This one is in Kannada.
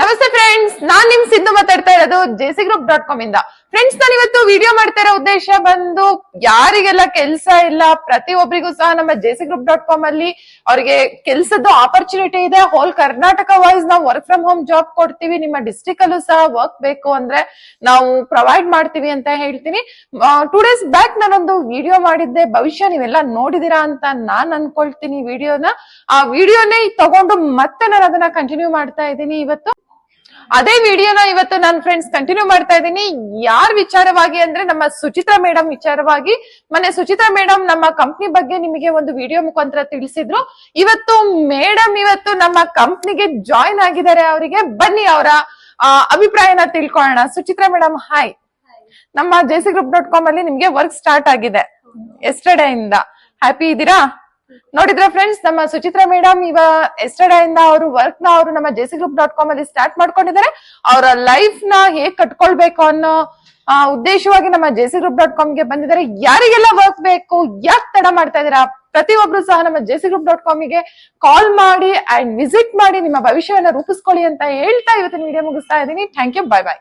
ನಮಸ್ತೆ ಫ್ರೆಂಡ್ಸ್ ನಾನ್ ನಿಮ್ ಸಿದ್ದು ಮಾತಾಡ್ತಾ ಇರೋದು ಜೆಸಿ ಗ್ರೂಪ್ ಡಾಟ್ ಕಾಮ್ ಇಂದ. ಫ್ರೆಂಡ್ಸ್ ನಾನು ಇವತ್ತು ವಿಡಿಯೋ ಮಾಡ್ತಾ ಇರೋ ಉದ್ದೇಶ ಬಂದು ಯಾರಿಗೆಲ್ಲ ಕೆಲಸ ಇಲ್ಲ ಪ್ರತಿಯೊಬ್ಬರಿಗೂ ಸಹ ನಮ್ಮ ಜೆಸಿ ಗ್ರೂಪ್ ಡಾಟ್ ಕಾಮ್ ಅಲ್ಲಿ ಅವ್ರಿಗೆ ಕೆಲಸದ್ದು ಆಪರ್ಚುನಿಟಿ ಇದೆ. ಹೋಲ್ ಕರ್ನಾಟಕ ವೈಸ್ ನಾವು ವರ್ಕ್ ಫ್ರಮ್ ಹೋಮ್ ಜಾಬ್ ಕೊಡ್ತೀವಿ. ನಿಮ್ಮ ಡಿಸ್ಟಿಕ್ ಅಲ್ಲೂ ಸಹ ವರ್ಕ್ ಬೇಕು ಅಂದ್ರೆ ನಾವು ಪ್ರೊವೈಡ್ ಮಾಡ್ತೀವಿ ಅಂತ ಹೇಳ್ತೀನಿ. ಟೂ ಡೇಸ್ ಬ್ಯಾಕ್ ನಾನೊಂದು ವಿಡಿಯೋ ಮಾಡಿದ್ದೆ. ಭವಿಷ್ಯ ನೀವೆಲ್ಲ ನೋಡಿದಿರಾ ಅಂತ ನಾನ್ ಅನ್ಕೊಳ್ತೀನಿ ವಿಡಿಯೋನ ಆ ವಿಡಿಯೋನೇ ತಗೊಂಡು ಮತ್ತೆ ನಾನು ಅದನ್ನ ಕಂಟಿನ್ಯೂ ಮಾಡ್ತಾ ಇದ್ದೀನಿ ಇವತ್ತು. ಅದೇ ವಿಡಿಯೋನ ಇವತ್ತು ನನ್ನ ಫ್ರೆಂಡ್ಸ್ ಕಂಟಿನ್ಯೂ ಮಾಡ್ತಾ ಇದ್ದೀನಿ. ಯಾರ್ ವಿಚಾರವಾಗಿ ಅಂದ್ರೆ ನಮ್ಮ ಸುಚಿತ್ರಾ ಮೇಡಮ್ ವಿಚಾರವಾಗಿ. ಮೊನ್ನೆ ಸುಚಿತ್ರಾ ಮೇಡಮ್ ನಮ್ಮ ಕಂಪ್ನಿ ಬಗ್ಗೆ ನಿಮಗೆ ಒಂದು ವಿಡಿಯೋ ಮುಖಾಂತರ ತಿಳಿಸಿದ್ರು. ಇವತ್ತು ಮೇಡಮ್ ಇವತ್ತು ನಮ್ಮ ಕಂಪ್ನಿಗೆ ಜಾಯಿನ್ ಆಗಿದ್ದಾರೆ ಅವರಿಗೆ. ಬನ್ನಿ ಅವರ ಅಭಿಪ್ರಾಯನ ತಿಳ್ಕೊಳ್ಳೋಣ. ಸುಚಿತ್ರಾ ಮೇಡಮ್ ಹಾಯ್ ನಮ್ಮ ಜೆಸಿ ಗ್ರೂಪ್ ಡಾಟ್ ಕಾಮ್ ಅಲ್ಲಿ ನಿಮ್ಗೆ ವರ್ಕ್ ಸ್ಟಾರ್ಟ್ ಆಗಿದೆ. ಎಸ್ಟರ್ಡೇ ಇಂದ. ಹ್ಯಾಪಿ ಇದ್ದೀರಾ ನೋಡಿದ್ರ ಫ್ರೆಂಡ್ಸ್ ನಮ್ಮ ಸುಚಿತ್ರ ಮೇಡಮ್ ಇವ ಎಸ್ಟರ್ಡೇ ಇಂದ ಅವರು ವರ್ಕ್ನ ಅವರು ನಮ್ಮ ಜೆಸಿ ಗ್ರೂಪ್ ಡಾಟ್ ಕಾಮ್ ಅಲ್ಲಿ ಸ್ಟಾರ್ಟ್ ಮಾಡ್ಕೊಂಡಿದ್ದಾರೆ. ಅವರ ಲೈಫ್ನ ಹೇಗ್ ಕಟ್ಕೊಳ್ಬೇಕು ಅನ್ನೋ ಉದ್ದೇಶವಾಗಿ ನಮ್ಮ ಜೆಸಿ ಗ್ರೂಪ್ ಡಾಟ್ ಕಾಮ್ಗೆ ಬಂದಿದ್ದಾರೆ. ಯಾರಿಗೆಲ್ಲ ವರ್ಕ್ ಬೇಕು, ಯಾಕೆ ತಡ ಮಾಡ್ತಾ ಇದೀರಾ ಪ್ರತಿಯೊಬ್ರು ಸಹ ನಮ್ಮ ಜೆಸಿ ಗ್ರೂಪ್ ಡಾಟ್ ಕಾಮ್ಗೆ ಕಾಲ್ ಮಾಡಿ ಅಂಡ್ ವಿಸಿಟ್ ಮಾಡಿ ನಿಮ್ಮ ಭವಿಷ್ಯವನ್ನ ರೂಪಿಸ್ಕೊಳ್ಳಿ ಅಂತ ಹೇಳ್ತಾ ಇವತ್ತಿನ ವಿಡಿಯೋ ಮುಗಿಸ್ತಾ ಇದ್ದೀನಿ. Thank you bye bye